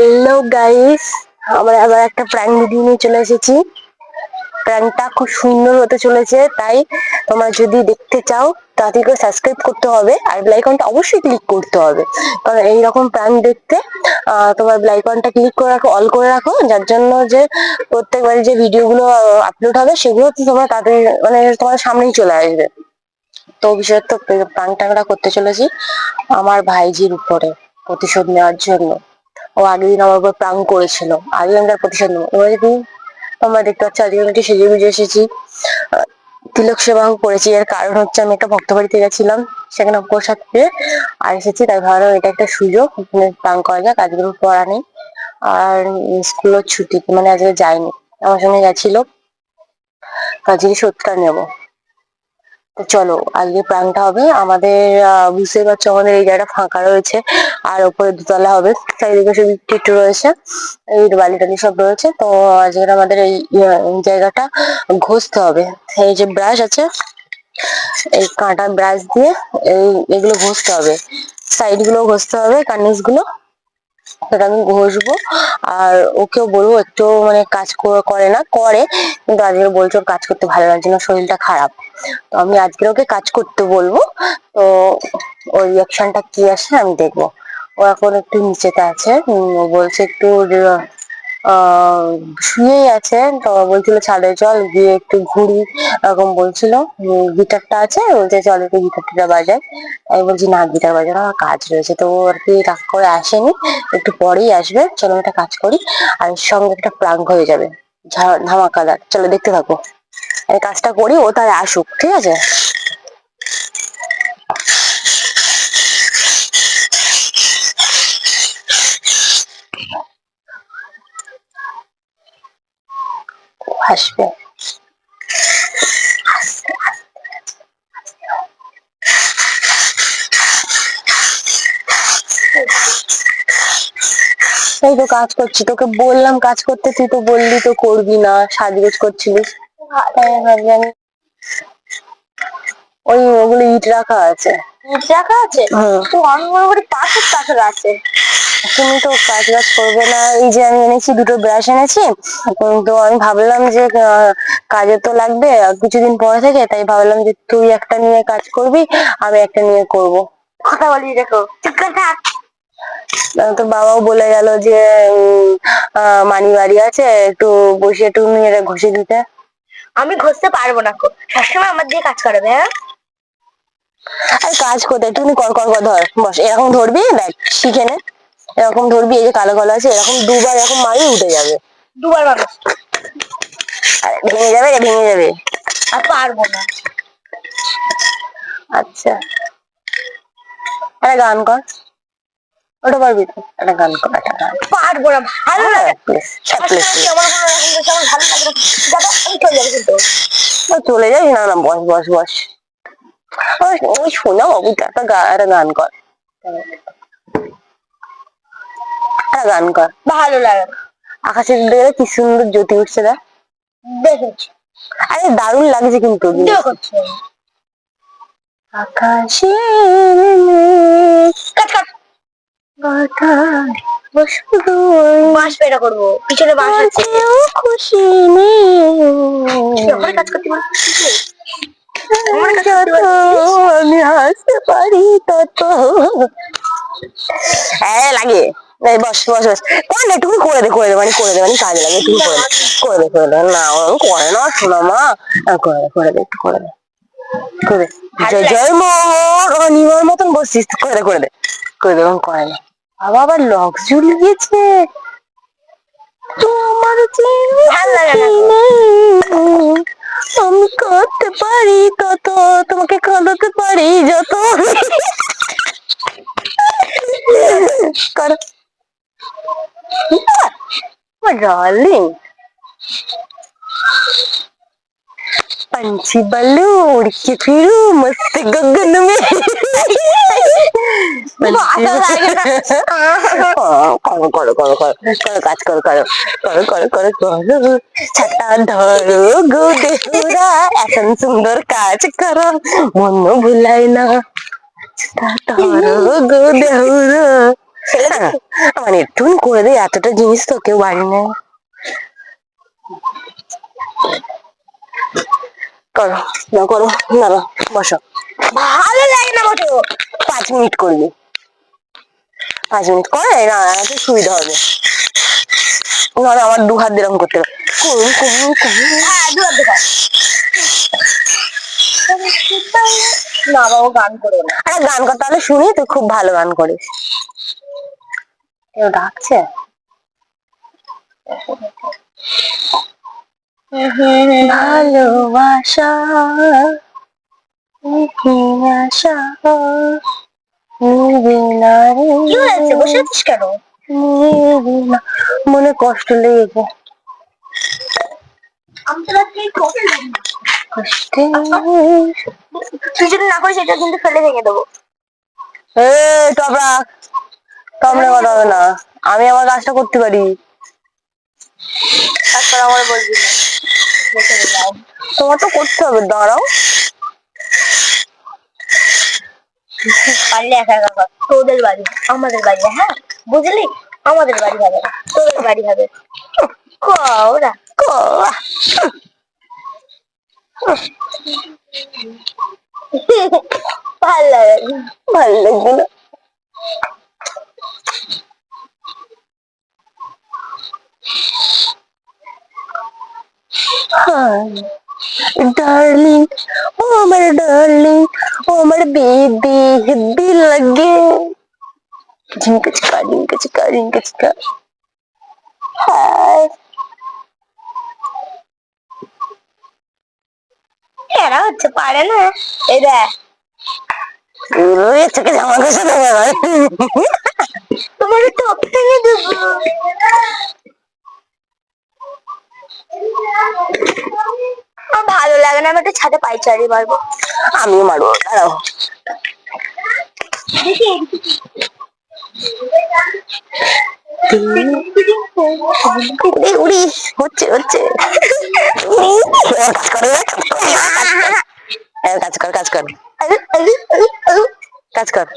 Hello guys আমরা আবার একটা প্র্যাঙ্ক ভিডিও নিয়ে চলে এসেছি। প্র্যাঙ্কটা খুব সুন্দর হতে চলেছে, তাই তোমরা যদি দেখতে চাও করে সাবস্ক্রাইব করতে হবে আর ব্লাইকনটা অবশ্যই ক্লিক করতে হবে। কারণ এইরকম প্র্যাঙ্ক দেখতে তোমার ব্লাইকনটা ক্লিক করে রাখো অল করে রাখো, যার জন্য যে প্রত্যেকবার যে ভিডিওগুলো আপলোড হবে, সেগুলো তোমরা তাড়াতাড়ি মানে তোমার সামনেই চলে আসবে। তো বিশেষত প্রাণ টাংটা করতে চলেছি, আমার ভাইজির উপরে প্রতিশোধ নেওয়ার জন্য। ও আগের দিন আমার উপর প্রাণ করেছিল। আগে আমি তার প্রতিশোধ নেব। এবার যদি তোমরা দেখতে পাচ্ছ আজকে আমি একটু সেজে বুঝে এসেছি। তিলক সেবাও করেছি। এর কারণ হচ্ছে আমি একটা ভক্ত বাড়িতে গেছিলাম। সেখানে প্রসাদ পেয়ে আর এসেছি। তাই ভাবলাম এটা একটা সুযোগ। প্রাণ করা যাক আজকে আমার পড়া নেই। আর স্কুলও ছুটি মানে আজকে যায়নি আমার সঙ্গে গেছিল। কাজেরই শোধটা নেব। চলো, আজকে প্রাণটা হবে আমাদের বুঝতেই পারছ আমাদের এই জায়গাটা ফাঁকা রয়েছে, আর ওপরে দুতলা হবে, চারিদিকে সব টিট রয়েছে এই বালি টালি সব রয়েছে, তো আজকে আমাদের এই এই জায়গাটা ঘষতে হবে। এই যে ব্রাশ আছে, এই কাঁটা ব্রাশ দিয়ে এই, এগুলো ঘষতে হবে সাইডগুলো ঘষতে হবে কার্নিসগুলো সেটা আমি ঘষবো। আর ওকেও বলব একটু মানে কাজ করে না, করে। কিন্তু আজকে বলছো ওর কাজ করতে ভালো লাগছে না শরীরটা খারাপ। তো আমি আজকে ওকে কাজ করতে বলব। তো ওর রিয়াকশনটা কি আসে আমি দেখব। ও এখন একটু নিচেতে আছে। ও বলছে একটু শুয়েই আছে। তো বলছিল ছাদে চল গিয়ে একটু ঘুরি। এরকম বলছিল। গিটারটা আছে, বলছে, চল একটু গিটারটা বাজাই। আমি বলছি, না, গিটার বাজানো আমার কাজ রয়েছে। তো আর কি রাগ করে আসেনি। একটু পরেই আসবে। চলো একটা কাজ করি। আর সঙ্গে একটা প্রাঙ্ক হয়ে যাবে। ধামাকাদার চলো, দেখতে থাকো। আমি কাজটা করি, ও তার আসুক, ঠিক আছে? আসবে। এই তো কাজ করছি তোকে বললাম কাজ করতে তুই তো বললি তো করবি না সাজগোজ করছিলিস। ওই ওগুলো ইট রাখা আছে। ইট রাখা আছে? তো আমি মনে করি পাথর পাথর আছে। তুমি তো কাজ বাজ করবে না। এই যে আমি এনেছি দুটো ব্রাশ এনেছি। তো আমি ভাবলাম যে কাজে তো লাগবে। কিছুদিন পরে থেকে তাই ভাবলাম যে তুই একটা নিয়ে কাজ করবি আমি একটা নিয়ে করব। কথা বলি দেখো চুপ করে থাক। তো বাবাও বলে গেল যে মানি বাড়ি আছে একটু বসে একটু মেয়েরা ঘষে দিতে। আমি ঘষতে পারব না সবসময় আমার দিয়ে কাজ করাবে হ্যাঁ? আর কাজ করতে তুমি কর কর কর ধর। বস এরকম ধরবি দেখ শিখে নে। এরকম ধরবি এই যে কালো কালো আছে এরকম দুবার এরকম মারি উঠে যাবে। দুবার আর ভেঙে যাবে রে, ভেঙে যাবে। আর পারব না। আচ্ছা। একটা গান কর। ওটা পারবি তো? একটা গান কর একটা গান পারব না ভালো হ্যাঁ, লাগে। হ্যাঁ, সবসময় please, আমার ভালো লাগে না। দাদা আমি চলে যাব কিন্তু। চলে যাস না না বস বস বস। ওই শোনা গা- একটা গান কর। একটা গান কর। ভালো লাগে। না আকাশের দিকে কি সুন্দর জ্যোতি উঠছে দেখ। দেখেছি। আরে দারুণ লাগছে কিন্তু কাট কাট। বাতাস। বাঁশ পেটা করব। পিছনে বাঁশ আছে। খুশি আমার কাজ করতে আমি হাসতে পারি তত। হ্যাঁ লাগে। এই বস বস বস। কর না তুমি করে দে করে দে মানে করে দে মানে কাজে লাগে তুমি করে করে দে করে দে। না ওরকম করে না শোনা মা। হ্যাঁ, করে দে করে দে একটু করে দে। করে জয় জয় মোর অনিমার মতন বসছিস। করে দে করে দে। করে দে ওরকম করে না বাবা আবার লক্স ঝুলিয়েছে তোমার ভালো লাগে না আমি করতে পারি তত তোমাকে কাঁদাতে পারি যত। My darling. पंछी बल्लू उड़ के फिर मस्त गगन में। करो करो करो करो काज करो करो करो करो करो करो। छटा धरो गोदे पूरा ऐसा सुंदर काज करो। मन भुलाए ना। छटा धरो गोदे पूरा মানে একটু করে দিই এতটা জিনিস তো কেউ বাড়ি নেই করো, না করো, না বসো। ভালো লাগে না মোটো পাঁচ মিনিট করবি। পাঁচ মিনিট করে, না, এত সুবিধা হবে। নাহলে আমার দু হাত দিলাম করতে করুন করুন করুন। হ্যাঁ দু হাত দেখা না বাবা, গান করো না। আরে, গান কর, তাহলে শুনি, তুই খুব ভালো গান করিস। কেউ ডাকছে? ভালোবাসা আশা কেন? মনে কষ্ট লেগেছে আমি তো কষ্টে তুই যদি না করিস এটা কিন্তু ফেলে ভেঙে দেবো। এ কথা হবে না। আমি আমার কাজটা করতে পারি। তারপর আমার বলবি তোমার তো করতে হবে দাঁড়াও। পারলে একা একা তোদের বাড়ি আমাদের বাড়ি হ্যাঁ? বুঝলি? আমাদের বাড়ি হবে না, তোদের বাড়ি হবে। ওরা কো- ভালো লাগে ভালো লাগছে না। ডার্লিং ও আমার ডার্লিং ও আমার বেবি হেব্বি লাগে ঝিঙ্কা চিকা ঝিঙ্কা চিকা ঝিঙ্কা চিকা হাই এরা হচ্ছে পারে না এই জামা কাছে দেবে তোমার টপ ভেঙে দেবো। ভালো লাগে না আমি একটা ছাদে পাইচারি মারবো। আমিও মারবো দাঁড়াও। উড়ি উড়ি হচ্ছে। হচ্ছে কাজ কর কাজ কর কাজ কর। কাজ কর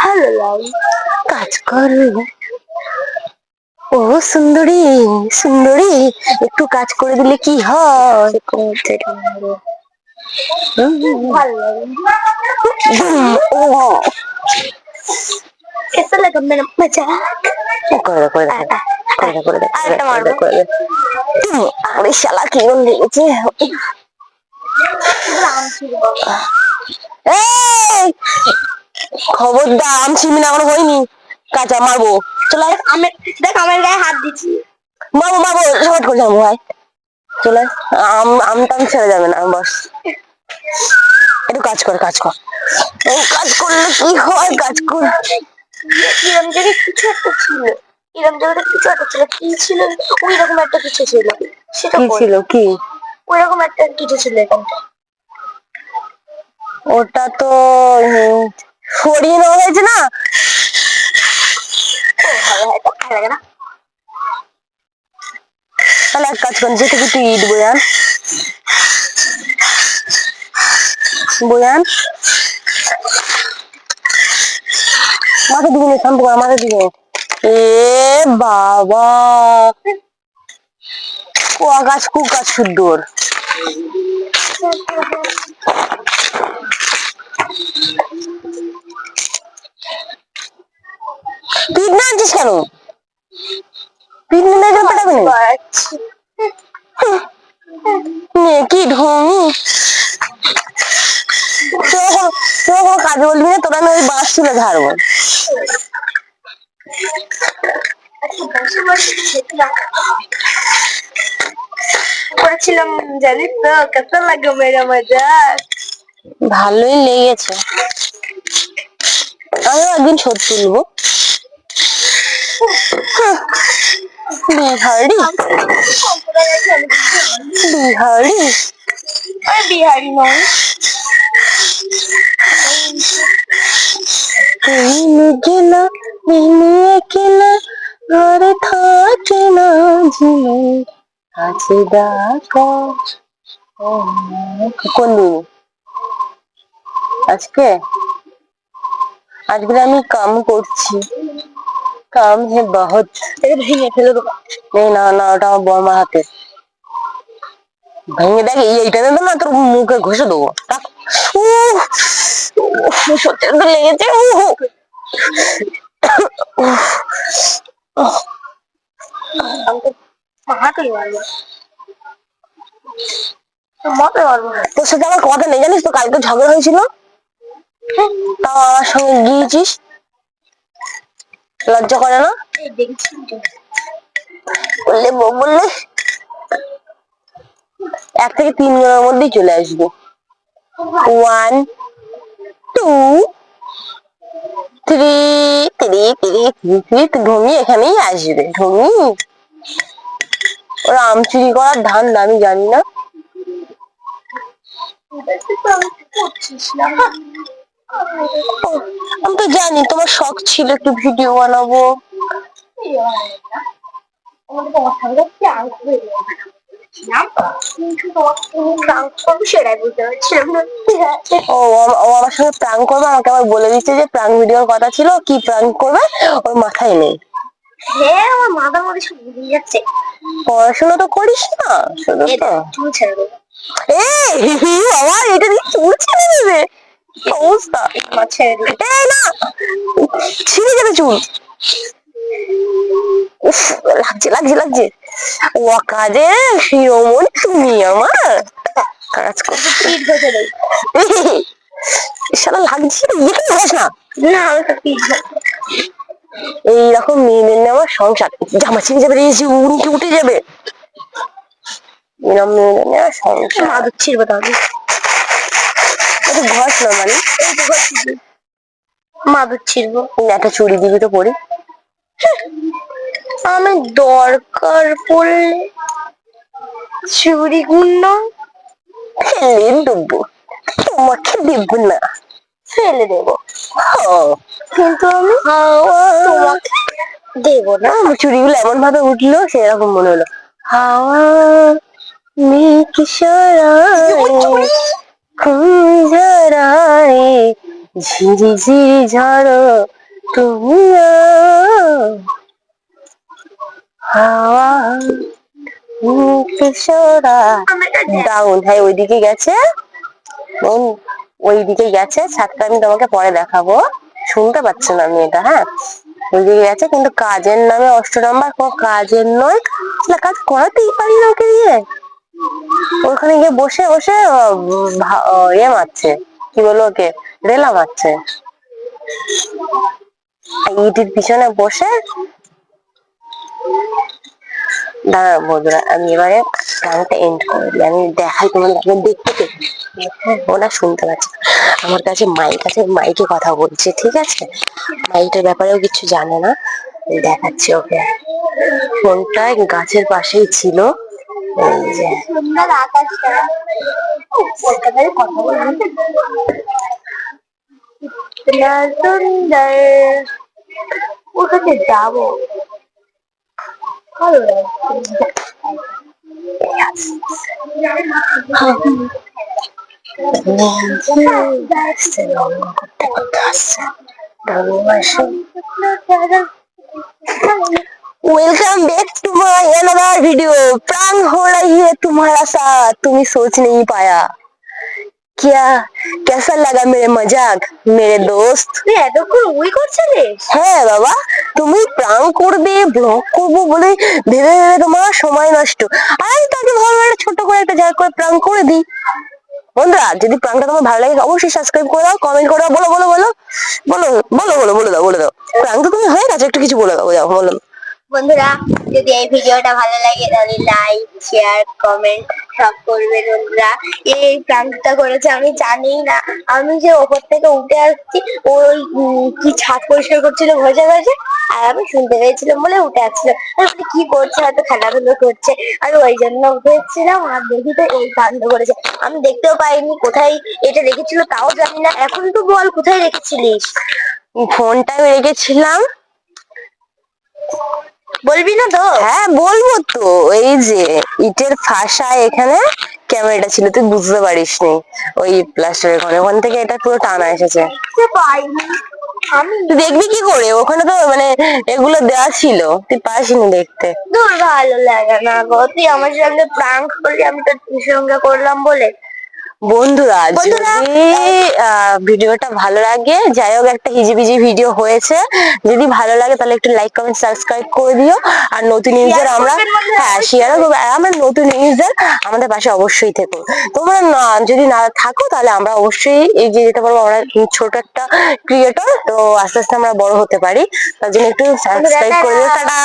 ভালো লাগে কাজ কর ও সুন্দরী সুন্দরী একটু কাজ করে দিলে কি হয় ভালো লাগে ও कैसा लगा मेरा मजाक করে দে করে দে করে দে করে দে আরেকটা করে দে মারবো। করে দে আরে শালা কি মন লেগেছে এই! খবরদার আম ছিমিনা এখনও হয়নি। কাঁচা মারবো। চলে আয়। আমি দেখ আমার গায়ে হাত দিচ্ছি। মারবো মারবো শর্ট করে যাব ভাই চলে আম আম টাম ছেড়ে যাবে না বস। একটু কাজ কর কাজ কর। ও কাজ করলে কি হয়? কাজ কর। কিরম জানি কিছু একটা ছিল কিরম জানি কিছু একটা ছিল কি ছিল? ওই রকম একটা কিছু ছিল। সেটা কি ছিল? কি? ওই রকম একটা কিছু ছিল এখানটা ওটা তো সরিয়ে হয়েছে না? তাহলে এক কাজ কর যেতে তুই ইট বয়ান বয়ান মাথা দিবি না, শ্যাম্পু কর, মাথা দিবি এ বাবা। গাছ কু গাছ সুন্দর। পিঠ না আনছিস কেন? পিঠ নিলে তো পেটাবে না নে, কি ঢং তুই এখন তুই কাজ বলবি না, তোরা আমি ওই বাঁশ তুলে ঝাড়বো। করেছিলাম জানি তো কত লাগে মেরা মজাক ভালোই লেগেছে। আমি একদিন শোধ তুলবো। বিহারি। বিহারি। আমি বিহারি নই এই মেঘেলা মিনি একেলা ঘরে থাকে না ঝিলে আছে ডাকা কোন দিন আজকে আজকে আমি কাম করছি কাম হে বহুত এটা ভেঙে ফেলে দেবো এই না না ওটা আমার বর্মার হাতে ভেঙে দেখ এই এইটা দেবো না তোর মুখে ঘষে দেবো সত্যি লেগেছে তোর সাথে আমার কথা নেই, জানিস তো? কালকে ঝগড়া হয়েছিল। তাও আমার সঙ্গে গিয়েছিস। লজ্জা করে না। বললে বউ বললে এক থেকে তিন জনের মধ্যেই চলে আসবে। One two three three three three three ঢমি এখানেই আসবে। ঢমি ওরা আম চুরি করার ধান আমি জানি না। আমি তো জানি, তোমার শখ ছিল একটু ভিডিও বানাবো। ও আমার সঙ্গে প্রাঙ্ক করবে, আমাকে আবার বলে দিচ্ছে যে প্রাঙ্ক ভিডিওর কথা ছিল, কি প্রাঙ্ক করবে, ওর মাথায় নেই। হ্যাঁ আমার মাথার মধ্যে শুধু দিয়ে যাচ্ছে। পড়াশোনা তো করিস না শুধু তো। চুল ছেড়ে দেবো। এই বাবা এটা দিয়ে চুল ছিঁড়ে দেবে? অবস্থা? ছেড়ে দেবো এই না ছিঁড়ে যাবে চুল। উফ লাগছে লাগছে লাগছে। ও কাজে শিরোমণি তুমি আমার? কাজ করছ পিঠ ঘষে দেই সারা লাগছে রে, এখানে না। না আমি তো পিঠ এইরকম মেয়েদের আমার সংসার। জামা ছিঁড়ে যাবে এসে উনকে উঠে যাবে। এরকম মেয়েদের আমার সংসার। মাদুর ছিড়বো তাহলে। একটু ঘষ না মানে এই তো মাদুর ছিড়বো। একটা চুড়ি দিবি তো পরি। আমি দরকার পড়লে চুরি গুণ্য ফেলে দেবো। তোমাকে দেবো না। ফেলে দেবো। ও, কিন্তু আমি তোমাকে দেবো না। আমার চুড়িগুলো এমন ভাবে উঠল সেরকম মনে হলো। হাওয়া খুঁজরায় ঝিরি ঝিরি ঝড়ো তুমি হাওয়া এটা ডাউন হ্যাঁ ওইদিকে গেছে। বোন ওইদিকে গেছে। ছাদটা আমি তোমাকে পরে দেখাবো। শুনতে পাচ্ছে না মেয়েটা হ্যাঁ? ওইদিকে গেছে, কিন্তু কাজের নামে অষ্ট নম্বর, কোনো কাজের নয়। কাজ করাতেই পারি না ওকে দিয়ে। ওখানে গিয়ে বসে বসে ইয়ে মারছে। কি বলো ওকে? রেলা মারছে। ইটির পিছনে বসে দাঁড়া বন্ধুরা আমি এবারে গানটা এন্ড করে দিই। আমি দেখাই তোমাদের দেখতে পেয়ে ওরা শুনতে পাচ্ছে। আমার কাছে মাইক আছে মাইকে কথা বলছে ঠিক আছে? মাইকটার ব্যাপারেও কিছু জানে না। দেখাচ্ছি ওকে। ফোনটা গাছের পাশেই ছিল। এই যে। সুন্দর। ওখানে যাব। ভালো লাগছে করতে করতে আসছে ভালোবাসা welcome back to my another video prank हो रही है तुम्हारा साथ तुम्हें सोच नहीं पाया কিয়া? কেসা লাগা মেরে মজাক? মেরে দোস্ত? এতক্ষণ ওই করছিলিস? হ্যাঁ বাবা তুমি প্রাং করবে ব্লগ করব বলে ভেবে ভেবে তোমার সময় নষ্ট। আর তাকে ভালো একটা ছোট করে একটা জায়গা করে প্রাং করে দিই। বন্ধুরা যদি প্রাংটা তোমার ভালো লাগে অবশ্যই সাবস্ক্রাইব করে দাও কমেন্ট করে দাও বলো বলো বলো। বলো বলো বলো বলো দাও বলে দাও প্রাং তো তুমি হয়ে গেছে একটু কিছু বলে দাও যাও বলো। বন্ধুরা, যদি এই ভিডিওটা ভালো লাগে, তাহলে লাইক শেয়ার কমেন্ট সব করবেন বন্ধুরা। এই প্রাঙ্কটা করেছে, আমি জানি না। আমি যে ওপর থেকে উঠে আসছি ওই কি ছাদ পরিষ্কার করছিল ভেজে ভেজে, আর আমি শুনতে পেয়েছিলাম বলে উঠে আসছিলাম কি করছে হয়তো খেলাধুলো করছে? আর ওই জন্য উঠে এসেছিলাম আর দেখি তো এই কাণ্ড করেছে। আমি দেখতেও পাইনি কোথায় এটা রেখেছিল, তাও জানি না। এখন তো বল, কোথায় রেখেছিলিস? ফোনটা রেখেছিলাম। বলবি না তো হ্যাঁ বলব তো। এই যে ইটের ফাঁসা এখানে ক্যামেরাটা ছিল তুই বুঝতে পারিস নি ওই প্লাস্টারের ওখানে ওখান থেকে এটা পুরো টানা এসেছে। তুই দেখবি কি করে? ওখানে তো মানে এগুলো দেওয়া ছিল। তুই পাসনি দেখতে। দূর ভালো লাগে না গো। তুই আমার সঙ্গে প্রাঙ্ক করলি আমি তো তোর সঙ্গে করলাম বলে। বন্ধুরা যদি ভিডিওটা ভালো লাগে যাই হোক একটা হিজিবিজি ভিডিও হয়েছে যদি ভালো লাগে তাহলে একটু লাইক কমেন্ট সাবস্ক্রাইব করে দিও। আর নতুন ইউজার আমরা হ্যাঁ শেয়ারও করব। আর আমরা নতুন ইউজার আমাদের পাশে অবশ্যই থেকো। তোমরা না- যদি না থাকো তাহলে আমরা অবশ্যই এগিয়ে যেতে পারব আমরা ছোট একটা ক্রিয়েটর তো আস্তে আস্তে আমরা বড় হতে পারি। তার জন্য একটু সাবস্ক্রাইব করে দিও। টাটা।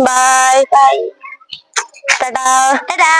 Bye tata. টাটা।